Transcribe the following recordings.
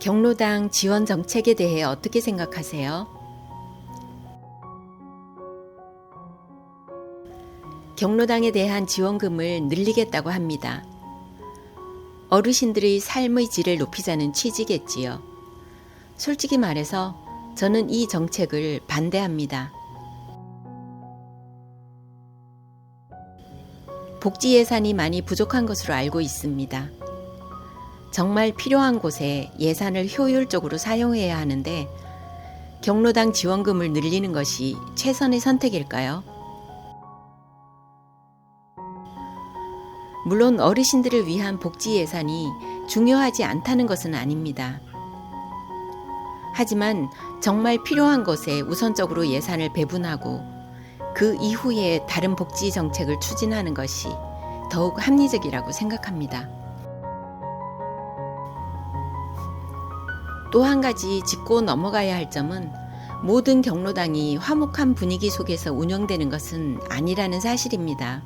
경로당 지원 정책에 대해 어떻게 생각하세요? 경로당에 대한 지원금을 늘리겠다고 합니다. 어르신들의 삶의 질을 높이자는 취지겠지요. 솔직히 말해서 저는 이 정책을 반대합니다. 복지 예산이 많이 부족한 것으로 알고 있습니다. 정말 필요한 곳에 예산을 효율적으로 사용해야 하는데 경로당 지원금을 늘리는 것이 최선의 선택일까요? 물론 어르신들을 위한 복지 예산이 중요하지 않다는 것은 아닙니다. 하지만 정말 필요한 것에 우선적으로 예산을 배분하고 그 이후에 다른 복지 정책을 추진하는 것이 더욱 합리적이라고 생각합니다. 또 한 가지 짚고 넘어가야 할 점은 모든 경로당이 화목한 분위기 속에서 운영되는 것은 아니라는 사실입니다.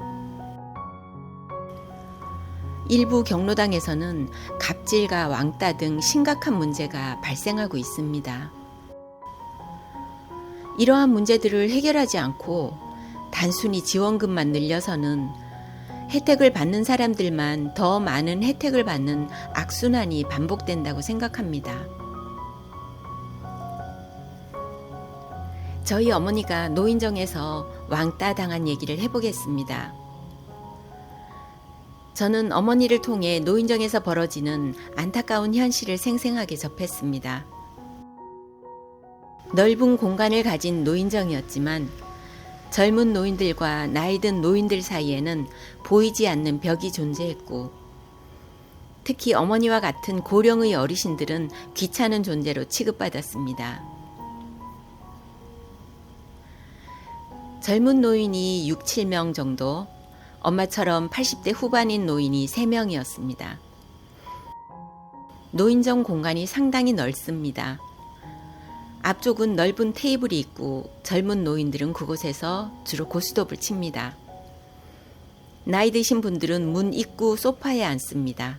일부 경로당에서는 갑질과 왕따 등 심각한 문제가 발생하고 있습니다. 이러한 문제들을 해결하지 않고 단순히 지원금만 늘려서는 혜택을 받는 사람들만 더 많은 혜택을 받는 악순환이 반복된다고 생각합니다. 저희 어머니가 노인정에서 왕따 당한 얘기를 해보겠습니다. 저는 어머니를 통해 노인정에서 벌어지는 안타까운 현실을 생생하게 접했습니다. 넓은 공간을 가진 노인정이었지만 젊은 노인들과 나이든 노인들 사이에는 보이지 않는 벽이 존재했고 특히 어머니와 같은 고령의 어르신들은 귀찮은 존재로 취급받았습니다. 젊은 노인이 6, 7명 정도, 엄마처럼 80대 후반인 노인이 3명이었습니다. 노인정 공간이 상당히 넓습니다. 앞쪽은 넓은 테이블이 있고 젊은 노인들은 그곳에서 주로 고스톱을 칩니다. 나이 드신 분들은 문 입구 소파에 앉습니다.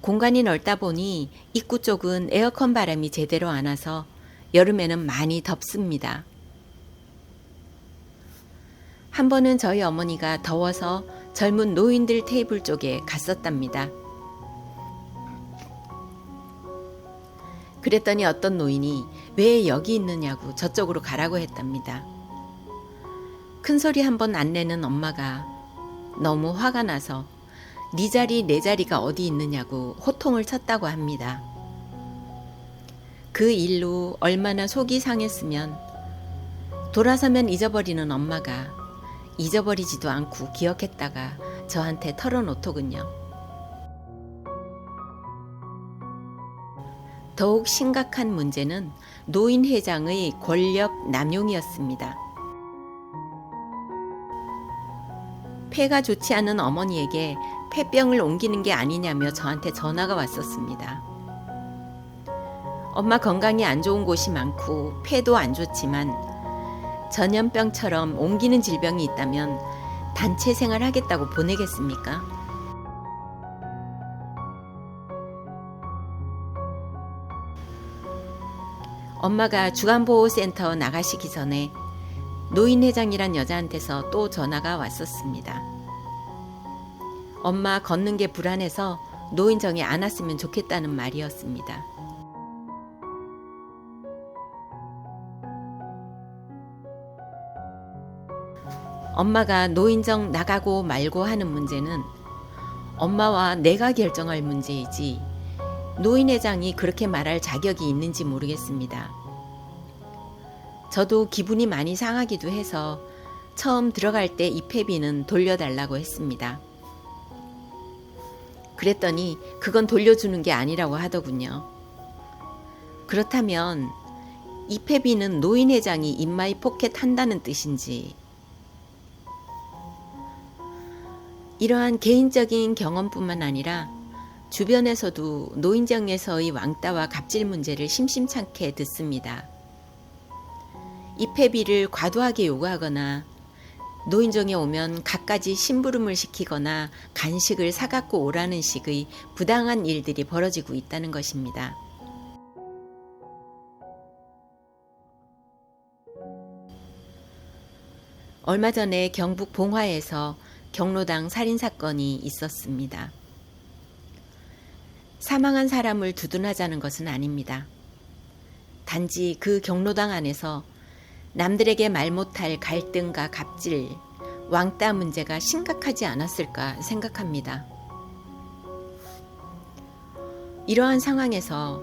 공간이 넓다 보니 입구 쪽은 에어컨 바람이 제대로 안 와서 여름에는 많이 덥습니다. 한 번은 저희 어머니가 더워서 젊은 노인들 테이블 쪽에 갔었답니다. 그랬더니 어떤 노인이 왜 여기 있느냐고 저쪽으로 가라고 했답니다. 큰 소리 한 번 안 내는 엄마가 너무 화가 나서 네 자리 내 자리가 어디 있느냐고 호통을 쳤다고 합니다. 그 일로 얼마나 속이 상했으면 돌아서면 잊어버리는 엄마가 잊어버리지도 않고 기억했다가 저한테 털어놓더군요. 더욱 심각한 문제는 노인 회장의 권력 남용이었습니다. 폐가 좋지 않은 어머니에게 폐병을 옮기는 게 아니냐며 저한테 전화가 왔었습니다. 엄마 건강이 안 좋은 곳이 많고 폐도 안 좋지만 전염병처럼 옮기는 질병이 있다면 단체 생활하겠다고 보내겠습니까? 엄마가 주간보호센터 나가시기 전에 노인회장이란 여자한테서 또 전화가 왔었습니다. 엄마 걷는 게 불안해서 노인정에 안 왔으면 좋겠다는 말이었습니다. 엄마가 노인정 나가고 말고 하는 문제는 엄마와 내가 결정할 문제이지 노인회장이 그렇게 말할 자격이 있는지 모르겠습니다. 저도 기분이 많이 상하기도 해서 처음 들어갈 때 입회비는 돌려달라고 했습니다. 그랬더니 그건 돌려주는 게 아니라고 하더군요. 그렇다면 입회비는 노인회장이 인마이 포켓 한다는 뜻인지 이러한 개인적인 경험뿐만 아니라 주변에서도 노인정에서의 왕따와 갑질 문제를 심심찮게 듣습니다. 입회비를 과도하게 요구하거나 노인정에 오면 갖가지 심부름을 시키거나 간식을 사갖고 오라는 식의 부당한 일들이 벌어지고 있다는 것입니다. 얼마 전에 경북 봉화에서 경로당 살인 사건이 있었습니다. 사망한 사람을 두둔하자는 것은 아닙니다. 단지 그 경로당 안에서 남들에게 말 못할 갈등과 갑질, 왕따 문제가 심각하지 않았을까 생각합니다. 이러한 상황에서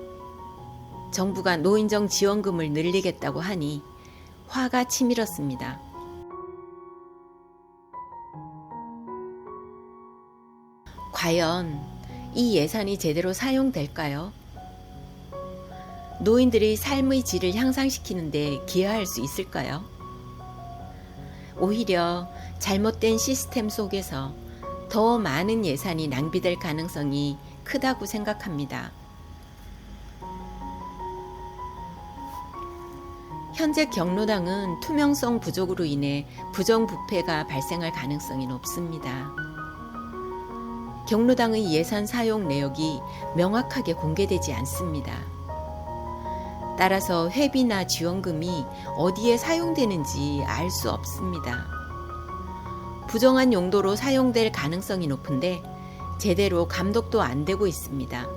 정부가 노인정 지원금을 늘리겠다고 하니 화가 치밀었습니다. 과연 이 예산이 제대로 사용될까요? 노인들의 삶의 질을 향상시키는데 기여할 수 있을까요? 오히려 잘못된 시스템 속에서 더 많은 예산이 낭비될 가능성이 크다고 생각합니다. 현재 경로당은 투명성 부족으로 인해 부정부패가 발생할 가능성이 높습니다. 경로당의 예산 사용 내역이 명확하게 공개되지 않습니다. 따라서 회비나 지원금이 어디에 사용되는지 알 수 없습니다. 부정한 용도로 사용될 가능성이 높은데 제대로 감독도 안 되고 있습니다.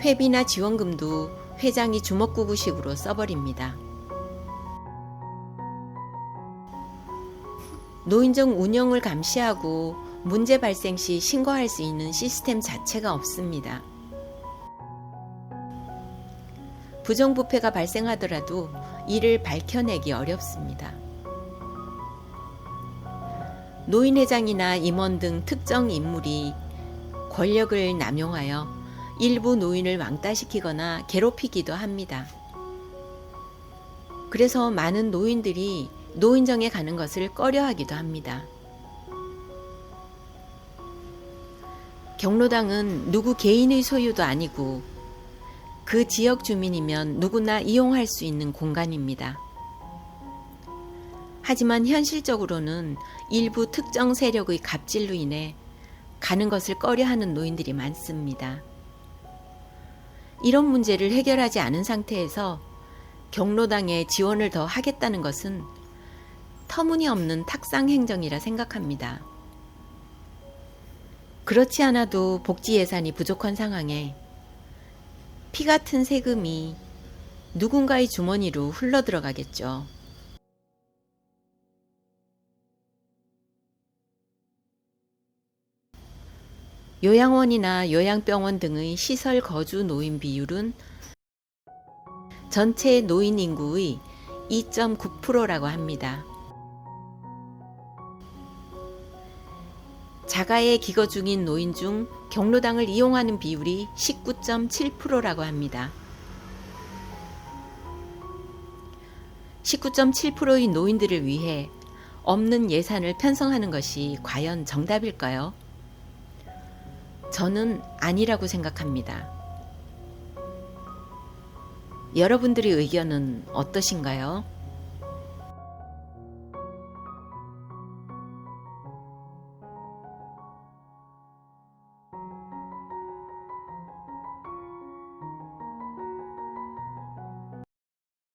회비나 지원금도 회장이 주먹구구식으로 써버립니다. 노인정 운영을 감시하고 문제 발생 시 신고할 수 있는 시스템 자체가 없습니다. 부정부패가 발생하더라도 이를 밝혀내기 어렵습니다. 노인회장이나 임원 등 특정 인물이 권력을 남용하여 일부 노인을 왕따시키거나 괴롭히기도 합니다. 그래서 많은 노인들이 노인정에 가는 것을 꺼려하기도 합니다. 경로당은 누구 개인의 소유도 아니고 그 지역 주민이면 누구나 이용할 수 있는 공간입니다. 하지만 현실적으로는 일부 특정 세력의 갑질로 인해 가는 것을 꺼려 하는 노인들이 많습니다. 이런 문제를 해결하지 않은 상태에서 경로당에 지원을 더 하겠다는 것은 터무니없는 탁상 행정이라 생각합니다. 그렇지 않아도 복지 예산이 부족한 상황에 피 같은 세금이 누군가의 주머니로 흘러 들어가겠죠. 요양원이나 요양병원 등의 시설 거주 노인 비율은 전체 노인 인구의 2.9%라고 합니다. 자가에 기거 중인 노인 중 경로당을 이용하는 비율이 19.7%라고 합니다. 19.7%의 노인들을 위해 없는 예산을 편성하는 것이 과연 정답일까요? 저는 아니라고 생각합니다. 여러분들의 의견은 어떠신가요?